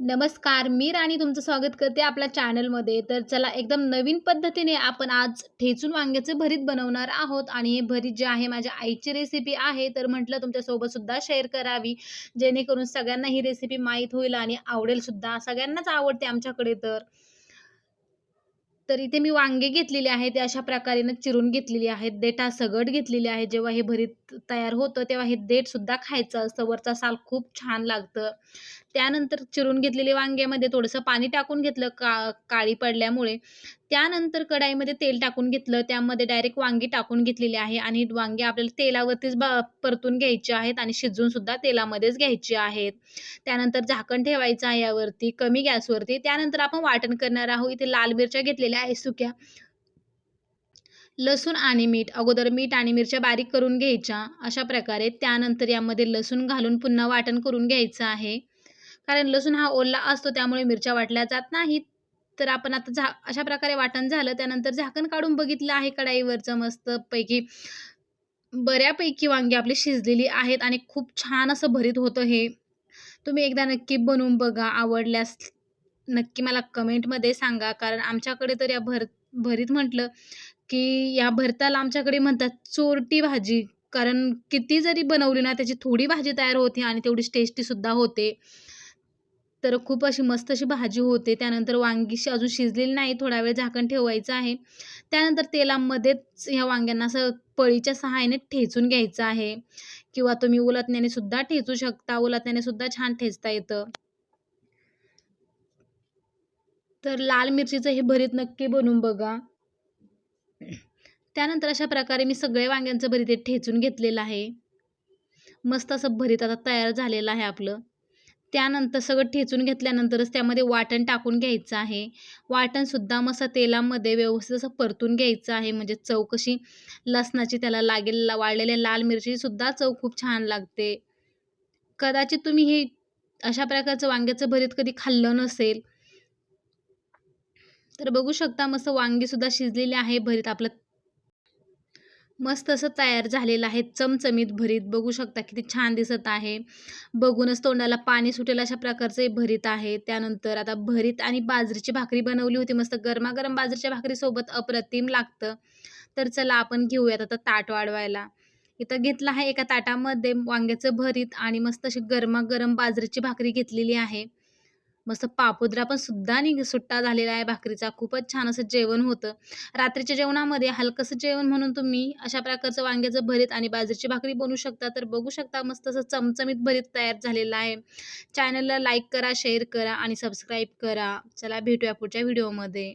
नमस्कार मी राणी तुमचं स्वागत करते आपल्या चॅनलमध्ये. तर चला एकदम नवीन पद्धतीने आपण आज ठेचून वांग्याचे भरीत बनवणार आहोत आणि हे भरीत जे आहे माझ्या आईची रेसिपी आहे तर म्हटलं तुमच्यासोबतसुद्धा शेअर करावी. जेणेकरून सगळ्यांना ही रेसिपी माहीत होईल आणि आवडेल सुद्धा. सगळ्यांनाच आवडते आमच्याकडे तर. तर इथे मी वांगे घेतलेले आहेत अशा प्रकारे चिरून घेतलेली आहेत देठा सगट घेतलेली आहे. जेव्हा हे भरीत तयार होतं तेव्हा हे देठसुद्धा खायचं असतं. वरचा साल खूप छान लागतं. त्यानंतर चिरून घेतलेले वांग्यामध्ये थोडंसं पाणी टाकून घेतलं का काळी पडल्यामुळे. त्यानंतर कढाईमध्ये तेल टाकून घेतलं. त्यामध्ये डायरेक्ट वांगी टाकून घेतलेली आहे आणि वांगी आपल्याला तेलावरतीच ब परतून घ्यायची आहेत आणि शिजवूनसुद्धा तेलामध्येच घ्यायची आहेत. त्यानंतर झाकण ठेवायचं आहे यावरती कमी गॅसवरती. त्यानंतर आपण वाटण करणार आहोत. इथे लाल मिरच्या घेतलेल्या आहेत सुक्या. लसूण आणि मीठ. अगोदर मीठ आणि मिरच्या बारीक करून घ्यायच्या अशा प्रकारे. त्यानंतर यामध्ये लसूण घालून पुन्हा वाटण करून घ्यायचं आहे. कारण लसूण हा ओला असतो त्यामुळे मिरच्या वाटल्या जात नाहीत. तर आपण आता झा अशा प्रकारे वाटण झालं. त्यानंतर झाकण काढून बघितलं आहे कढाईवरचं मस्तपैकी बऱ्यापैकी वांगी आपली शिजलेली आहेत आणि खूप छान असं भरीत होतं हे. तुम्ही एकदा नक्की बनवून बघा आवडल्यास नक्की मला कमेंटमध्ये सांगा. कारण आमच्याकडे तर या भर भरीत म्हटलं की या भरताला आमच्याकडे म्हणतात चोरटी भाजी. कारण किती जरी बनवली ना त्याची थोडी भाजी तयार होते आणि तेवढीच टेस्टीसुद्धा होते. तर खूप अशी मस्त अशी भाजी होते. त्यानंतर वांगी अजून शिजलेली नाही. थोडा वेळ झाकण ठेवायचं आहे. त्यानंतर तेलामध्येच ह्या वांग्यांना असं पळीच्या सहाय्याने ठेचून घ्यायचं आहे. किंवा तुम्ही उलटण्याने सुद्धा ठेचू शकता. उलटण्याने सुद्धा छान ठेचता येतं. तर लाल मिरचीचं हे भरीत नक्की बनवून बघा. त्यानंतर अशा प्रकारे मी सगळे वांग्यांचं भरीत ठेचून घेतलेलं आहे. मस्त असं भरीत आता तयार झालेलं आहे आपलं. त्यानंतर सगळं ठेचून घेतल्यानंतरच त्यामध्ये वाटण टाकून घ्यायचं आहे. वाटणसुद्धा मस्त तेलामध्ये व्यवस्थित असं परतून घ्यायचं आहे. म्हणजे चव कशी लसणाची त्याला लागेल वाळलेल्या लाल मिरचीसुद्धा चव खूप छान लागते. कदाचित तुम्ही हे अशा प्रकारचं वांग्याचं भरीत कधी खाल्लं नसेल तर बघू शकता मस्त वांगीसुद्धा शिजलेली आहे भरीत. आपलं मस्त असं तयार झालेलं आहे चमचमीत भरीत. बघू शकता किती छान दिसत आहे. बघूनच तोंडाला पाणी सुटेल अशा प्रकारचं हे भरीत आहे. त्यानंतर आता भरीत आणि बाजरीची भाकरी बनवली होती मस्त गरमागरम बाजरीच्या भाकरीसोबत अप्रतिम लागतं. तर चला आपण घेऊयात आता ताट वाढवायला. इथं घेतलं आहे एका ताटामध्ये वांग्याचं भरीत आणि मस्त अशी गरमागरम बाजरीची भाकरी घेतलेली आहे. मस्त पापुद्रा पण सुद्धा नि सुट्टा झालेला आहे भाकरीचा. खूपच छान असं जेवण होतं. रात्रीच्या जेवणामध्ये हलकंसं जेवण म्हणून तुम्ही अशा प्रकारचं वांग्याचं भरीत आणि बाजरीची भाकरी बनवू शकता. तर बघू शकता मस्त असं चमचमीत भरीत तयार झालेलं आहे. चॅनलला लाईक करा शेअर करा आणि सबस्क्राईब करा. चला भेटूया पुढच्या व्हिडिओमध्ये